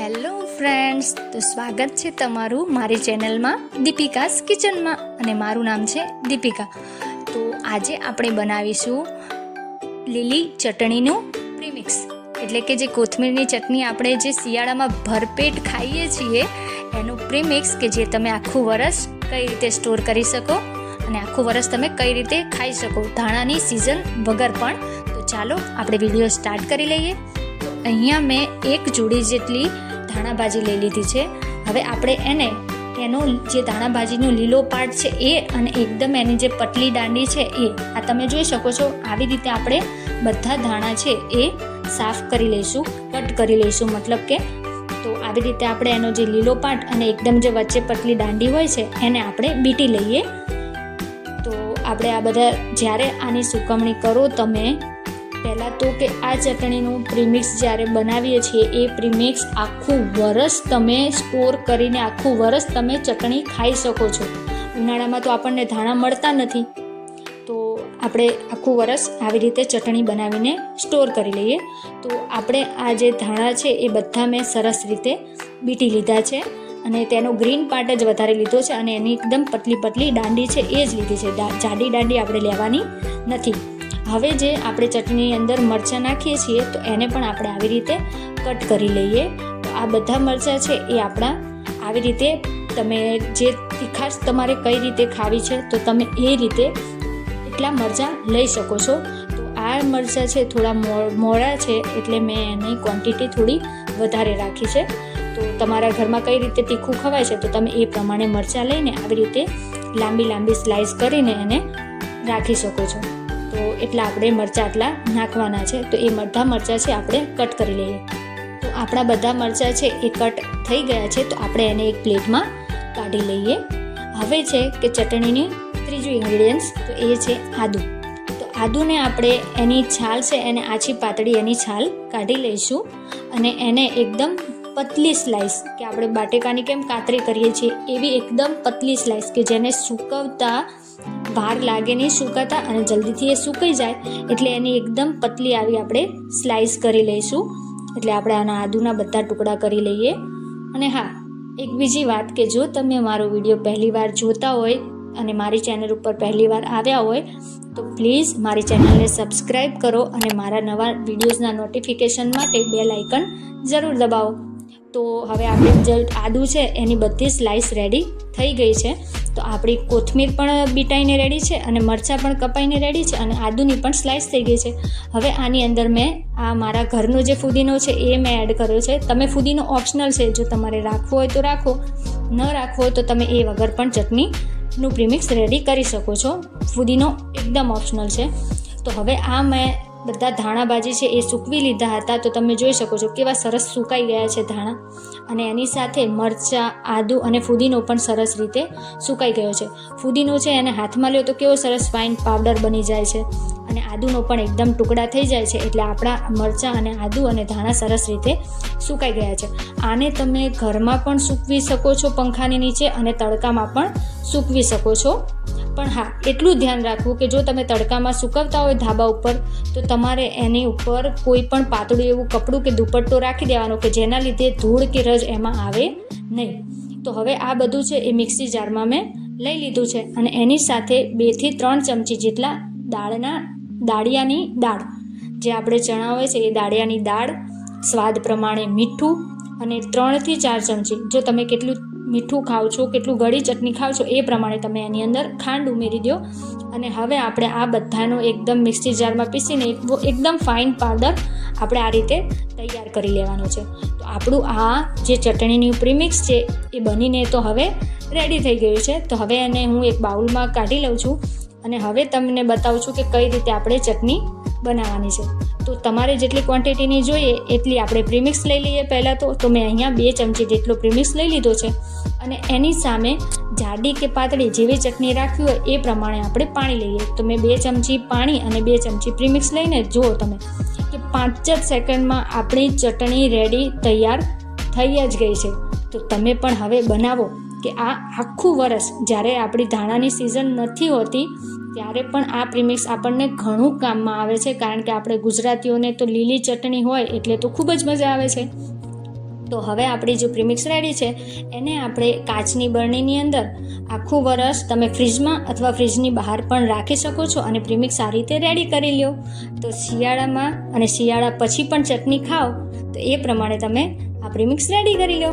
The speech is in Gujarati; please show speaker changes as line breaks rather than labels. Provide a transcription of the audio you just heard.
હેલો ફ્રેન્ડ્સ તો સ્વાગત છે તમારું મારી ચેનલમાં, દીપિકાસ કિચનમાં, અને મારું નામ છે દીપિકા. તો આજે આપણે બનાવીશું લીલી ચટણીનું પ્રીમિક્સ એટલે કે જે કોથમીરની ચટણી આપણે જે શિયાળામાં ભરપેટ ખાઈએ છીએ, એનું પ્રીમિક્સ કે જે તમે આખું વરસ કઈ રીતે સ્ટોર કરી શકો અને આખું વરસ તમે કઈ રીતે ખાઈ શકો, ધાણાની સિઝન વગર પણ. તો ચાલો, આપણે વીડિયો સ્ટાર્ટ કરી લઈએ. અહીંયા મેં એક જોડી જેટલી ધાણાભાજી લઈ લીધી છે. હવે આપણે એને, એનો જે ધાણાભાજીનો લીલો પાર્ટ છે એ અને એકદમ એની જે પતલી દાંડી છે એ, આ તમે જોઈ શકો છો, આવી રીતે આપણે બધા ધાણા છે એ સાફ કરી લઈશું, કટ કરી લઈશું મતલબ કે. તો આવી રીતે આપણે એનો જે લીલો પાર્ટ અને એકદમ જે વચ્ચે પતલી દાંડી હોય છે, એને આપણે બીટી લઈએ. તો આપણે આ બધા જ્યારે આની સુકવણી કરો, તમે પહેલાં તો કે આ ચટણીનું પ્રીમિક્સ જ્યારે બનાવીએ છીએ, એ પ્રીમિક્સ આખું વરસ તમે સ્ટોર કરીને, આખું વરસ તમે ચટણી ખાઈ શકો છો. ઉનાળામાં તો આપણને ધાણા મળતા નથી. તો આપણે આખું વરસ આવી રીતે ચટણી બનાવીને સ્ટોર કરી લઈએ. તો આપણે આ જે ધાણા છે, એ બધા મેં સરસ રીતે બીટી લીધા છે અને તેનો ગ્રીન પાર્ટ જ વધારે લીધો છે અને એની એકદમ પતલી પતલી દાંડી છે, એ જ લીધી છે. જાડી દાંડી આપણે લેવાની નથી. હવે જે આપણે ચટણીની અંદર મરચાં નાખીએ છીએ, તો એને પણ આપણે આવી રીતે કટ કરી લઈએ. તો આ બધા મરચાં છે એ આપણા આવી રીતે તમે જે તીખાશ તમારે કઈ રીતે ખાવી છે, તો તમે એ રીતે એટલા મરચાં લઈ શકો છો. તો આ મરચાં છે થોડા મો- મોડા છે, એટલે મેં એની ક્વોન્ટિટી થોડી વધારે રાખી છે. તો તમારા ઘરમાં કઈ રીતે તીખું ખવાય છે, તો તમે એ પ્રમાણે મરચાં લઈને આવી રીતે લાંબી લાંબી સ્લાઇસ કરીને એને રાખી શકો છો. તો એટલા આપણે મરચાં આટલા નાખવાના છે. તો એ બધા મરચાં છે આપણે કટ કરી લઈએ. તો આપણા બધા મરચાં છે એ કટ થઈ ગયા છે તો આપણે એને એક પ્લેટમાં કાઢી લઈએ. હવે છે કે ચટણીની ત્રીજું ઇન્ગ્રીડિયન્ટ્સ તો એ છે આદુ. તો આદુને આપણે એની છાલ છે એને આછી પાતળી એની છાલ કાઢી લઈશું અને એને એકદમ પતલી સ્લાઈસ કે આપણે બાટેકાની કેમ કાતરી કરીએ છીએ એવી એકદમ પતલી સ્લાઈસ કે જેને સૂકવતા વાર લાગે નહીં સુકાતા અને જલ્દીથી એ સુકાઈ જાય એટલે એની એકદમ પતલી આવી આપણે સ્લાઇસ કરી લઈશું. એટલે આપણે આના આદુના બધા ટુકડા કરી લઈએ. અને હા, એક બીજી વાત કે જો તમે મારો વીડિયો પહેલી વાર જોતા હોય અને મારી ચેનલ ઉપર પહેલી વાર આવ્યા હોય, તો પ્લીઝ મારી ચેનલને સબસ્ક્રાઈબ કરો અને મારા નવા વિડીયોઝના નોટિફિકેશન માટે બેલ આઇકન જરૂર દબાવો. તો હવે આપણે જે આદુ છે, એની બધી સ્લાઇસ રેડી થઈ ગઈ છે. તો આપણી કોથમીર પણ બીટાઈને રેડી છે અને મરચાં પણ કપાઈને રેડી છે અને આદુની પણ સ્લાઇસ થઈ ગઈ છે. હવે આની અંદર મેં આ મારા ઘરનો જે ફુદીનો છે એ મેં એડ કર્યો છે. તમે ફુદીનો ઓપ્શનલ છે, જો તમારે રાખવો હોય તો રાખો. ન રાખવો હોય તો તમે એ વગર પણ ચટણીનું પ્રીમિક્સ રેડી કરી શકો છો. ફુદીનો એકદમ ઓપ્શનલ છે. તો હવે આ મેં બધા ધાણાભાજી છે એ સૂકવી લીધા હતા, તો તમે જોઈ શકો છો કેવા સરસ સુકાઈ ગયા છે ધાણા. અને એની સાથે મરચાં, આદુ અને ફુદીનો પણ સરસ રીતે સુકાઈ ગયો છે. ફુદીનો છે એને હાથમાં લ્યો તો કેવો સરસ ફાઇન પાવડર બની જાય છે. અને આદુનો પણ એકદમ ટુકડા થઈ જાય છે, એટલે આપણા મરચાં અને આદુ અને ધાણા સરસ રીતે સુકાઈ ગયા છે. આને તમે ઘરમાં પણ સૂકવી શકો છો પંખાની નીચે અને તડકામાં પણ સૂકવી શકો છો. પણ હા, એટલું ધ્યાન રાખવું કે જો તમે તડકામાં સૂકવતા હોય ધાબા ઉપર, તો તમારે એની ઉપર કોઈ પણ પાતળું એવું કપડું કે દુપટ્ટો રાખી દેવાનો કે જેના લીધે ધૂળ કે રજ એમાં આવે નહીં. તો હવે આ બધું છે એ મિક્સી જારમાં મેં લઈ લીધું છે અને એની સાથે બેથી ત્રણ ચમચી જેટલા દાળના, દાળિયાની દાળ. જે આપણે ચણા હોય છે એ દાળિયાની દાળ, સ્વાદ પ્રમાણે મીઠું અને ત્રણથી ચાર ચમચી. જો તમે કેટલું મીઠું ખાવ છો, કેટલું ગળી ચટણી ખાવ છો, એ પ્રમાણે તમે એની અંદર ખાંડ ઉમેરી દો. અને હવે આપણે આ બધાનો એકદમ મિક્સી જારમાં પીસીને એક એકદમ ફાઇન પાવડર આપણે આ રીતે તૈયાર કરી લેવાનો છે. તો આપણું આ જે ચટણીનું પ્રીમિક્સ છે, એ બનીને તો હવે રેડી થઈ ગયું છે. તો હવે એને હું એક બાઉલમાં કાઢી લઉં છું. અને હવે તમને બતાવું છું કે કઈ રીતે આપણે ચટણી બનાવવાની છે. તો તમારે જેટલી ક્વોન્ટિટીની જોઈએ, એટલી આપણે પ્રીમિક્સ લઈ લઈએ પહેલાં તો. તો મેં અહીંયા બે ચમચી જેટલો પ્રીમિક્સ લઈ લીધો છે. અને એની સામે જાડી કે પાતળી જેવી ચટણી રાખવી હોય, એ પ્રમાણે આપણે પાણી લઈએ. તો મેં બે ચમચી પાણી અને બે ચમચી પ્રીમિક્સ લઈને જુઓ તમે કે પાંચ જ સેકન્ડમાં આપણી ચટણી રેડી તૈયાર થઈ જ ગઈ છે. તો તમે પણ હવે બનાવો. કે આ આખું વરસ જ્યારે આપણી ધાણાની સિઝન નથી હોતી, ત્યારે પણ આ પ્રીમિક્સ આપણને ઘણું કામમાં આવે છે. કારણ કે આપણે ગુજરાતીઓને તો લીલી ચટણી હોય એટલે તો ખૂબ જ મજા આવે છે. તો હવે આપણી જે પ્રીમિક્સ રેડી છે, એને આપણે કાચની બરણીની અંદર આખું વરસ તમે ફ્રીજમાં અથવા ફ્રીજની બહાર પણ રાખી શકો છો અને પ્રીમિક્સ આ રીતે રેડી કરી લ્યો. તો શિયાળામાં અને શિયાળા પછી પણ ચટણી ખાઓ, તો એ પ્રમાણે તમે આ પ્રીમિક્સ રેડી કરી લો